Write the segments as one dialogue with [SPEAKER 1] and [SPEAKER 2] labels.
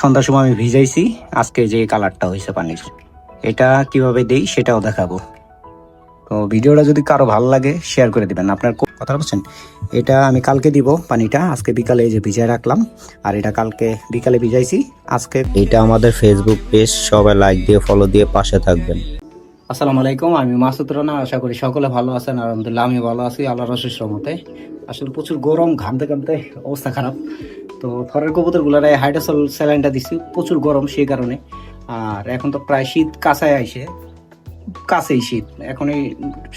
[SPEAKER 1] সন্ধ্যার সময় আমি ভিজাইছি। আজকে যে কালারটা হয়েছে পানির, এটা কীভাবে দেই সেটাও দেখাবো। তো ভিডিওটা যদি কারও ভালো লাগে শেয়ার করে দিবেন। আপনার কথা বলছেন? এটা আমি কালকে দিব পানিটা। আজকে বিকালে এই যে ভিজায় রাখলাম। আর এটা কালকে বিকালে ভিজাইছি। আজকে
[SPEAKER 2] এটা আমাদের ফেসবুক পেজ সবাই লাইক দিয়ে ফলো দিয়ে পাশে থাকবেন।
[SPEAKER 1] আসসালামু আলাইকুম, আমি মাসুদ রানা, আশা করি সকলে ভালো আছেন, আলহামদুলিল্লাহ আমি ভালো আছি আল্লাহ রসের রহমতে। আসলে প্রচুর গরম, ঘামতে ঘামতে অবস্থা খারাপ। তো থরের কবুতর গুলারে হাইড্রোসল স্যালাইনটা দিচ্ছি প্রচুর গরম সেই কারণে। আর এখন তো প্রায় শীত কাছায় আইসে কাছেই শীত এখন এই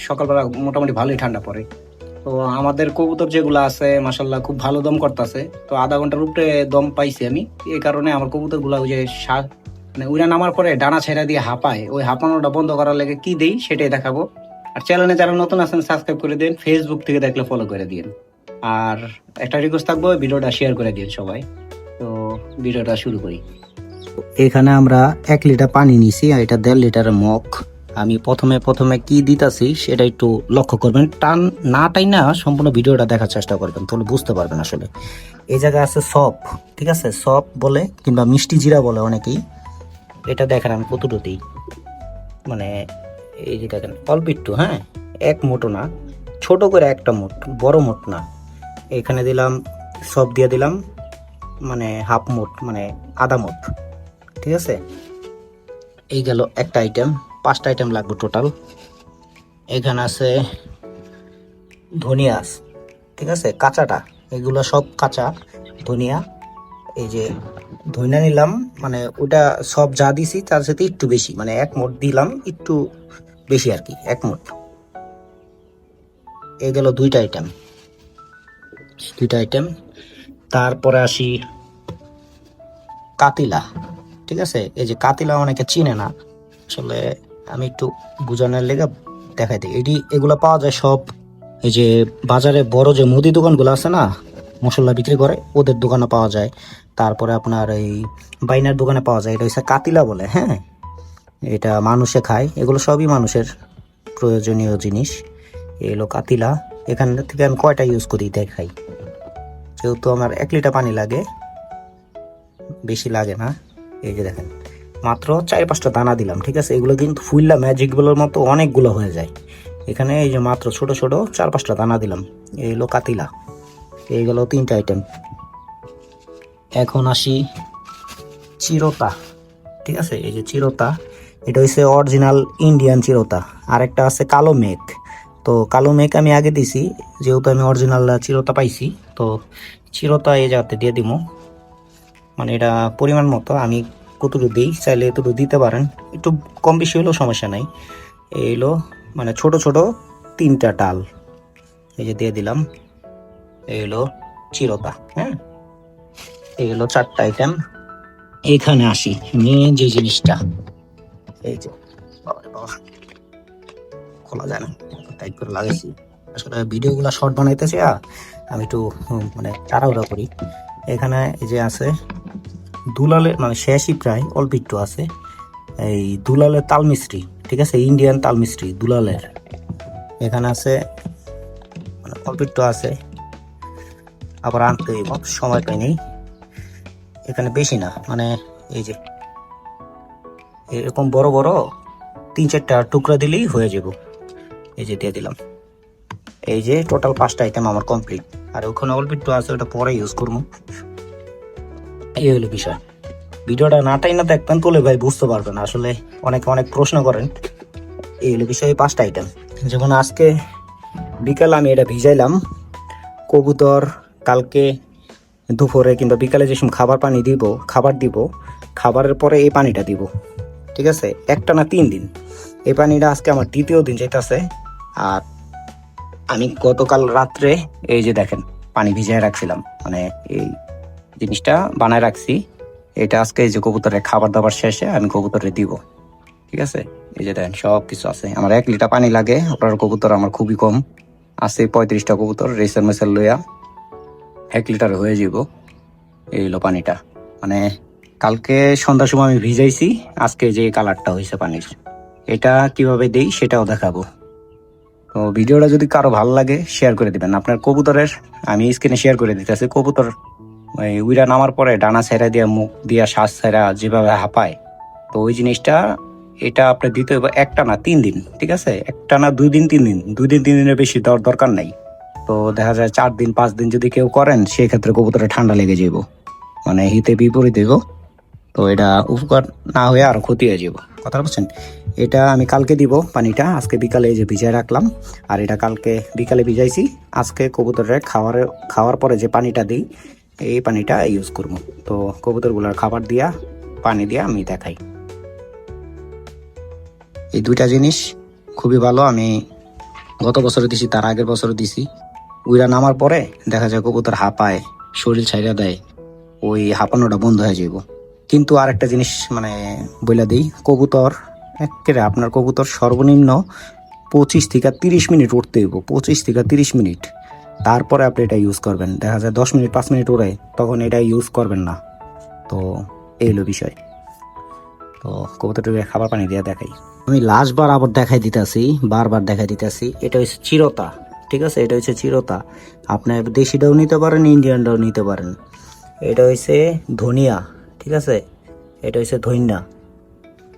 [SPEAKER 1] সকালবেলা মোটামুটি ভালোই ঠান্ডা পড়ে। তো আমাদের কবুতর যেগুলো আছে মাসাল্লাহ খুব ভালো দম করতেছে। তো আধা ঘণ্টার উপরে দম পাইছি আমি, এই কারণে আমার কবুতরগুলা ওই যে মানে উড়া নামার পরে ডানা ছেড়া দিয়ে হাঁপায়। ওই হাঁপানোটা বন্ধ করার লেগে কি দেই সেটাই দেখাবো। আর চ্যানেলে যারা নতুন আছেন সাবস্ক্রাইব করে দিন ফেসবুক থেকে দেখলে ফলো করে দিন। আর একটা রিকোয়েস্ট থাকব, ভিডিওটা শেয়ার করে দিন সবাই। তো ভিডিওটা শুরু করি। এখানে আমরা এক লিটার পানি নিছি আর এটা দেড় লিটারের মগ। আমি প্রথমে প্রথমে কি দিতাছি সেটা একটু লক্ষ্য করবেন। টান না টাই না সম্পূর্ণ ভিডিওটা দেখার চেষ্টা করবেন, তাহলে বুঝতে পারবেন আসলে। এই জায়গায় আছে সপ ঠিক আছে? সপ বলে কিংবা মিষ্টি জিরা বলে অনেকেই। এটা দেখেন আমি কতটুকু দিই মানে এই যে দেখেন অল্প একটু হ্যাঁ? এক মোটো না ছোট করে একটা মোট বড় মোট না। এখানে দিলাম সব দিয়ে দিলাম মানে হাফ মোট মানে আধা মোট ঠিক আছে? এই গেল একটা আইটেম পাঁচটা আইটেম লাগবে টোটাল এখানে আছে ধনিয়া আছে, ঠিক আছে? কাঁচাটা এগুলো সব কাঁচা ধনিয়া। এই যে ধইনা নিলাম মানে ওটা সব যা দিছি তার সাথে একটু বেশি মানে এক মোট দিলাম, একটু বেশি আর কি, এক মোট। এই গেল দুইটা আইটেম দুইটা আইটেম তারপরে আসি কাতিলা, ঠিক আছে? এই যে কাতিলা অনেকে চিনে না। আসলে আমি একটু বোঝানোর লেগে দেখাই দিই। এটি এগুলো পাওয়া যায় সব, এই যে বাজারে বড় যে মুদি দোকানগুলো আছে না মশলা বিক্রি করে, ওদের দোকানে পাওয়া যায়। তারপরে আপনার এই বাইনার দোকানে পাওয়া যায়, এটা হচ্ছে কাতিলা বলে হ্যাঁ? এটা মানুষে খায়, এগুলো সবই মানুষের প্রয়োজনীয় জিনিস। এলো কাতিলা, এখান থেকে আমি কয়টা ইউজ করি দেখাই। যেহেতু আমার এক লিটার পানি লাগে, বেশি লাগে না, এই যে দেখেন। মাত্র চার পাঁচটা দানা দিলাম, ঠিক আছে? এগুলো কিন্তু ফুললা ম্যাজিকগুলোর মতো অনেকগুলো হয়ে যায়। এখানে এই যে মাত্র ছোট ছোট চার পাঁচটা দানা দিলাম, এই হলো কাতিলা। এইগুলো তিনটা আইটেম এখন আসি চিরতা, ঠিক আছে? এই যে চিরতা, এটা হচ্ছে অরিজিনাল ইন্ডিয়ান চিরতা। আর একটা আছে কালো মেঘ। তো কালো মেঘ আমি আগে দিছি, যেহেতু আমি অরিজিনাল চিরতা পাইছি, তো চিরতা এই জায়গাতে দিয়ে দিব মানে এটা পরিমাণ মতো, আমি কতটুকু দিই, চাইলে এতটুকু দিতে পারেন। একটু কম বেশি হলেও সমস্যা নাই। এই হলো মানে ছোট ছোট তিনটা ডাল। এই যে দিয়ে দিলাম। এই হলো চিরতা হ্যাঁ? এই হলো চারটা আইটেম এখানে আসি মেন যে জিনিসটা। এই যে খোলা যায় না টাইট করে লাগাইছি। আসলে ভিডিওগুলো শর্ট বানাইতেছি আ, আমি একটু মানে তাড়াহুড়া করি। এখানে এই যে আছে দুলালের মানে শেষই প্রায় অল্প একটু আছে। এই দুলালের তাল মিস্ত্রি ঠিক আছে? ইন্ডিয়ান তাল মিস্ত্রি দুলালের। এখানে আছে মানে অল্প একটু আছে। আবার আনতে হইব সময় পাইনি এখানে বেশি না মানে এই যে, এরকম বড় বড় তিন চারটা টুকরা দিলেই হয়ে যাব। এই যে দিয়ে দিলাম। এই যে টোটাল পাঁচটা আইটেম আমার কমপ্লিট আর ওখানে অল্প একটু আছে, ওটা পরে ইউজ করব। এই হলো বিষয়। ভিডিওটা নাটাই না দেখবেন, তোলে ভাই বুঝতে পারবেন। আসলে অনেকে অনেক প্রশ্ন করেন। এই হলো বিষয় পাঁচটা আইটেম যেমন আজকে বিকাল আমি এটা ভিজাইলাম। কবুতর কালকে দুপুরে কিংবা বিকালে যে সময় খাবার পানি দিব, খাবার দিব, খাবারের পরে এই পানিটা দিব, ঠিক আছে? একটা না তিন দিন। এই পানিটা আজকে আমার দ্বিতীয় দিন যেতেছে আর আমি গতকাল রাত্রে এই যে দেখেন, পানি ভিজিয়ে রাখছিলাম। মানে এই জিনিসটা বানায় রাখছি। এটা আজকে এই যে কবুতরের খাবার দাবার শেষে আমি কবুতরে দিব, ঠিক আছে? এই যে দেখেন সব কিছু আছে। আমার এক লিটার পানি লাগে। আপনার কবুতর আমার খুবই কম। আছে পঁয়ত্রিশটা কবুতর, রেসের মেসের লইয়া। এক লিটার হয়ে যাব এই পানিটা। মানে কালকে সন্ধ্যার সময় আমি ভিজাইছি, আজকে যে কালারটা হয়েছে পানির, এটা কীভাবে দেই সেটাও দেখাবো। তো ভিডিওটা যদি কারও ভালো লাগে শেয়ার করে দিবেন। আপনার কবুতরের, আমি স্ক্রিনে শেয়ার করে দিতেছি, কবুতর ওই উইরা নামার পরে ডানা ছেড়া দিয়া, মুখ দিয়া শ্বাস ছেড়া যেভাবে হাঁপায়, তো ওই জিনিসটা এটা আপনি দিতে হবে একটা না তিন দিন, ঠিক আছে? একটা না দুই দিন, তিন দিন, দুই দিন, তিন দিনের বেশি দরকার নাই। তো দেখা যায় চার দিন, পাঁচ দিন যদি কেউ করেন, সেক্ষেত্রে কবুতরে ঠান্ডা লেগে যাব। মানে হিতে বিপরীত হইব তো এটা উপকার না হয়ে আরও ক্ষতি হয়ে যাব। কথা বলছেন এটা আমি কালকে দিব পানিটা, আজকে বিকালে এই যে ভিজায় রাখলাম। আর এটা কালকে বিকালে ভিজাইছি, আজকে কবুতরের খাওয়ার খাওয়ার পরে যে পানিটা দিই, এই পানিটা ইউজ করব। তো কবুতরগুলোর খাবার দিয়া, পানি দিয়া আমি দেখাই। এই দুইটা জিনিস খুবই ভালো, আমি গত বছরে দিছি, তার আগের বছরে দিছি। উইরা নামার পরে দেখা যায় কবুতর হাঁপায়, শরীর ছাইরা দেয়, ওই হাঁপানোটা বন্ধ হয়ে যাইব। কিন্তু আর একটা জিনিস মানে বইলা দিই, কবুতর একেবারে আপনার কবুতর সর্বনিম্ন পঁচিশ থেকে তিরিশ মিনিট উঠতে হইব, পঁচিশ থেকে তিরিশ মিনিট। তারপরে আপনি এটা ইউজ করবেন। দেখা যায় দশ মিনিট, পাঁচ মিনিট উড়ে তখন এটা ইউজ করবেন না। তো এই হলো বিষয়। তো কবুতরটাকে খাবার পানি দিয়ে দেখাই। আমি লাস্ট বার আবার দেখাই দিতেছি, বারবার দেখাই দিতেছি, এটা হচ্ছে চিরতা। ঠিক আছে? এটা হচ্ছে চিরতা। আপনি দেশিটাও নিতে পারেন, ইন্ডিয়ানটাও নিতে পারেন। এটা হচ্ছে ধনিয়া, ঠিক আছে? এটা হচ্ছে ধইনা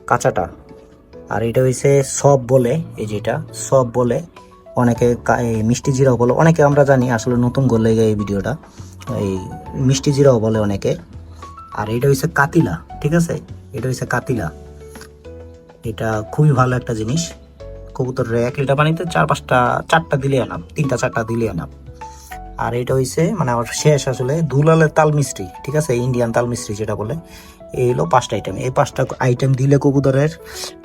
[SPEAKER 1] কাঁচাটা। আর এটা হচ্ছে সব বলে, এই যেটা সব বলে। অনেকে মিষ্টি জিরাও বলে। অনেকে আমরা জানি, আসলে নতুন করলে এই ভিডিওটা। এই মিষ্টি জিরাও বলে অনেকে। আর এটা হচ্ছে কাতিলা, ঠিক আছে? এটা হচ্ছে কাতিলা। এটা খুবই ভালো একটা জিনিস। কবুতরের এক লিটার পানিতে চার পাঁচটা, চারটা দিলে আনাম তিনটা, চারটা দিলে আনাম আর এটা হইছে মানে আমার শেষ আসলে দুলালের তাল মিস্ত্রি ঠিক আছে? ইন্ডিয়ান তাল মিস্ত্রি যেটা বলে। এই হলো পাঁচটা আইটেম এই পাঁচটা আইটেম দিলে কবুতরের,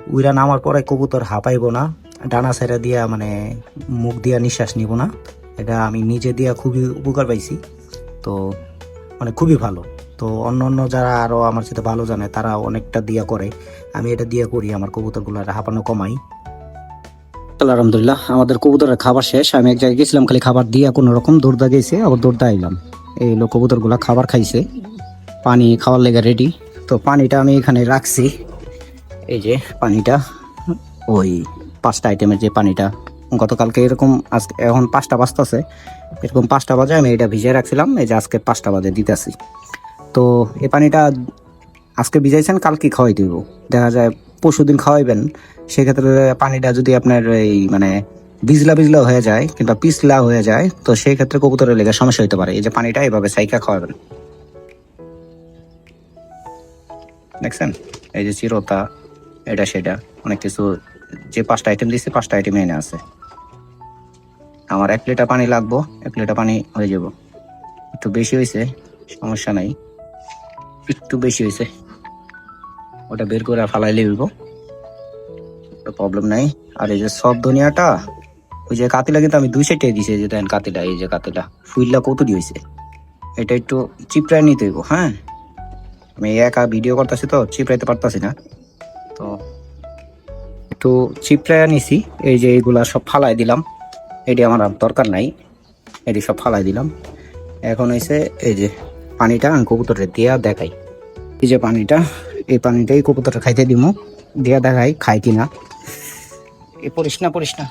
[SPEAKER 1] উইরা নামার পরে কবুতর হাঁপাইব না। ডানা ছেড়া দিয়া মানে মুখ দিয়া নিঃশ্বাস নিব না। এটা আমি নিজে দিয়া খুবই উপকার পাইছি। তো মানে খুবই ভালো। তো অন্য অন্য যারা আরও আমার সাথে ভালো জানে, তারা অনেকটা দিয়া করে। আমি এটা দিয়া করি, আমার কবুতরগুলো হাঁপানো কমাই। আলহামদুলিল্লাহ। আমাদের কবুতরের খাবার শেষ। আমি এক জায়গায় গেছিলাম, খালি খাবার দিয়ে কোনো রকম দৌড়দা গেছে, আবার দৌড়দা আইলাম এই লোক কবুতরগুলা খাবার খাইছে। পানি খাওয়ার লেগে রেডি তো পানিটা আমি এখানে রাখছি। এই যে পানিটা, ওই পাঁচটা আইটেমের যে পানিটা। গতকালকে এরকম, আজকে এখন পাঁচটা বাজতেছে। এরকম পাঁচটা বাজে আমি এটা ভিজিয়ে রাখছিলাম। এই যে আজকে পাঁচটা বাজে দিতেছি। তো এই পানিটা আজকে ভিজাইছেন, কালকে খাওয়াই দিব। দেখা যায় পরশু দিন খাওয়াইবেন। সেক্ষেত্রে পানিটা যদি আপনার এই মানে বিজলা বিজলা হয়ে যায় কিংবা পিছলা হয়ে যায়, তো সেই ক্ষেত্রে কবুতরের লেগে সমস্যা হতে পারে। এই যে পানিটা এভাবে সাইকা খাওয়াবেন দেখছেন? এই যে চিরতা, এটা সেটা। অনেক কিছু, যে পাঁচটা আইটেম দিচ্ছে পাঁচটা আইটেম এনে আছে। আমার এক লিটার পানি লাগবো, এক লিটার পানি হয়ে যাব। একটু বেশি হয়েছে সমস্যা নাই। একটু বেশি হয়েছে ওটা বের করে ফালাইলে দিব প্রবলেম নাই। আর এই যে সব দুনিয়াটা, ওই যে কাতিলা কিন্তু আমি দুই সাইডে দিছি যে দেখেন কাতিলা, এই যে কাতিলা। ফুইল্লা কত হয়েছে এটা একটু চিপড়ায় নিতে হইব হ্যাঁ? আমি একা ভিডিও করতেছি তো, চিপড়াইতে পারতাছি না। তো একটু চিপড়ায় নিছি এই যে এইগুলা সব ফালাই দিলাম। এটি আমার আর দরকার নাই। এটি সব ফালাই দিলাম। এখন হয়েছে এই যে পানিটা আমি কবুতরে দিয়া দেখাই। এই যে পানিটা, এই পানিটাই কবুতরে খাইতে দিব দিয়া দেখাই খাই কিনা। এ পড়িস না পড়িস না।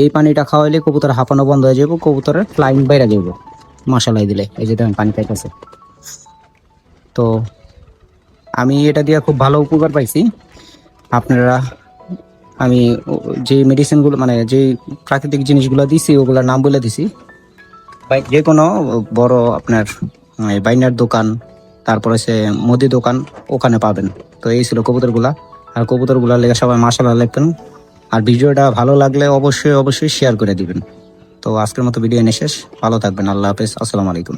[SPEAKER 1] এই পানিটা খাওয়াইলে কবুতর হাঁপানো বন্ধ হয়ে যাব কবুতরের ফ্লাইং বাইরে যাব মশালাই দিলে, এই যে পানি পাইতেছে তো আমি এটা দিয়ে খুব ভালো উপকার পাইছি। আপনারা, আমি যে মেডিসিনগুলো মানে যে প্রাকৃতিক জিনিসগুলো দিছি, ওগুলোর নাম বলে দিছি। যে কোনো বড় আপনার বাইনার দোকান তারপরে সে মুদি দোকান ওখানে পাবেন। তো এই ছিল কবুতরগুলা। আর কবুতরগুলার লেগে সবাই মাসাল্লাহ লিখবেন আর ভিডিওটা ভালো লাগলে অবশ্যই অবশ্যই শেয়ার করে দিবেন। তো আজকের মতো ভিডিও এনে শেষ। ভালো থাকবেন। আল্লাহ হাফেজ। আসসালামু আলাইকুম।